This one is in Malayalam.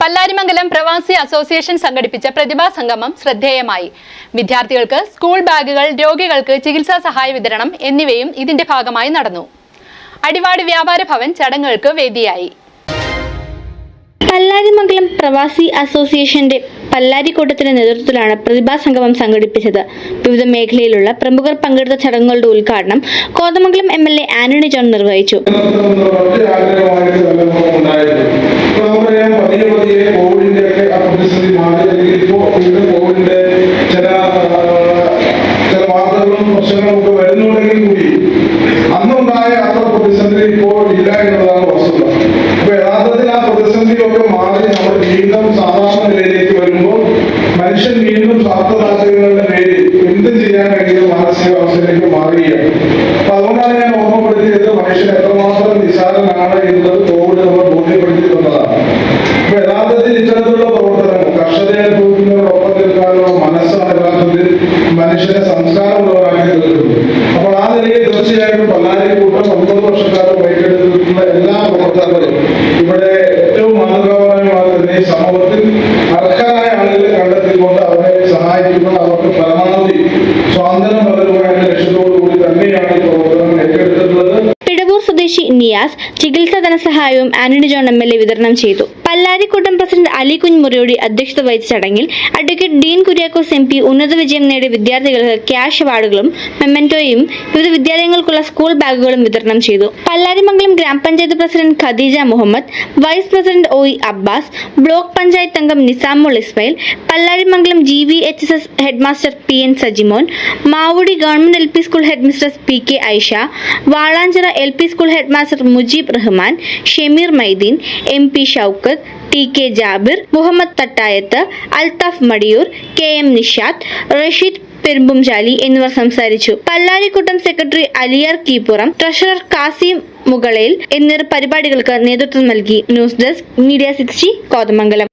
പല്ലാരിമംഗലം പ്രവാസി അസോസിയേഷൻ സംഘടിപ്പിച്ച പ്രതിഭാ സംഗമം ശ്രദ്ധേയമായി. വിദ്യാർത്ഥികൾക്ക് സ്കൂൾ ബാഗുകൾ രോഗികൾക്ക് ചികിത്സാ സഹായ വിതരണം എന്നിവയും ഇതിന്റെ ഭാഗമായി നടന്നു. അടിവാട് വ്യാപാര ഭവൻ ചടങ്ങുകൾക്ക് വേദിയായി. പല്ലാരിമംഗലം പ്രവാസി അസോസിയേഷന്റെ പല്ലാരിക്കൂട്ടത്തിന്റെ നേതൃത്വത്തിലാണ് പ്രതിഭാ സംഗമം സംഘടിപ്പിച്ചത്. വിവിധ മേഖലയിലുള്ള പ്രമുഖർ പങ്കെടുത്ത ചടങ്ങുകളുടെ ഉദ്ഘാടനം Kothamangalam M L A Antony John നിർവഹിച്ചു. മാറി അല്ലെങ്കിൽ ഇപ്പോ വീണ്ടും കോവിഡിന്റെ ചില ചില വാർത്തകളും പ്രശ്നങ്ങളും ഒക്കെ വരുന്നുണ്ടെങ്കിൽ കൂടി അന്നുണ്ടായ അത്ര പ്രതിസന്ധി ഇപ്പോൾ ഇല്ല എന്നുള്ളതാണ് വസ്തുത അപ്പൊ യഥാർത്ഥത്തിൽ ആ പ്രതിസന്ധിയൊക്കെ മാറി നമ്മൾ വീണ്ടും സാധാരണ നിലയിലേക്ക് വരുമ്പോൾ മനുഷ്യൻ വീണ്ടും സ്വാർത്ഥ പേരിൽ എന്തും ചെയ്യാൻ കഴിയുന്ന മാനസികാവസ്ഥയിലേക്ക് മാറുകയാണ് അപ്പൊ അതുകൊണ്ടാണ് ഞാൻ ഓർമ്മപ്പെടുത്തിയത് മനുഷ്യൻ എത്രമാത്രം നിസാരനാണ് എന്നത് മനുഷ്യനെ സംസ്കാരമുള്ളവരാക്കി തീർക്കുന്നു. അപ്പോൾ ആ നിലയിൽ തീർച്ചയായിട്ടും പല്ലാരിക്കൂട്ടം ഒമ്പത് വർഷക്കാലം ഏറ്റെടുത്തിട്ടുള്ള എല്ലാ പ്രവർത്തകരും ഇവിടെ ഏറ്റവും മാതൃകാപരമായി സമൂഹത്തിൽ അർഹരായ ആളുകളെ കണ്ടെത്തിക്കൊണ്ട് അവരെ സഹായിക്കുമ്പോൾ അവർക്ക് പരമാവധി സ്വാതന്ത്ര്യം പകരുവാനുള്ള ലക്ഷ്യത്തോടു കൂടി തന്നെയാണ് സ്വദേശി നിയാസ് ചികിത്സാ ധനസഹായവും Antony John M L A വിതരണം ചെയ്തു. പല്ലാരിക്കൂട്ടം പ്രസിഡന്റ് അലി കുഞ്ഞുമുറിയുടെ അധ്യക്ഷത വഹിച്ച ചടങ്ങിൽ advocate Dean Kuriakose M P ഉന്നത വിജയം നേടിയ വിദ്യാർത്ഥികൾക്ക് ക്യാഷ് അവാർഡുകളും മെമ്മന്റോയും വിവിധ വിദ്യാലയങ്ങൾക്കുള്ള സ്കൂൾ ബാഗുകളും വിതരണം ചെയ്തു. പല്ലാരിമംഗലം ഗ്രാമപഞ്ചായത്ത് president Khadeeja Muhammad vice president O E Abbas block panchayat അംഗം Nizamul Ismail Pallarimangalam G V H S S headmaster P N Sajimon Mavudi government L P school headmistress P K Aisha Valanchira L P school headmaster Mujeeb Rahman Shemeer Maideen M P Shoukath T K Jabir Muhammad Thattayath Althaf Madiyoor K M Nishad Rasheed Perumpumchali എന്നിവർ സംസാരിച്ചു. പല്ലാരിക്കുട്ടം സെക്രട്ടറി അലിയാർ കീപ്പുറം ട്രഷറർ കാസിം മുകളേൽ എന്നിവർ പരിപാടികൾക്ക് നേതൃത്വം നൽകി. News desk media sixty Kothamangalam.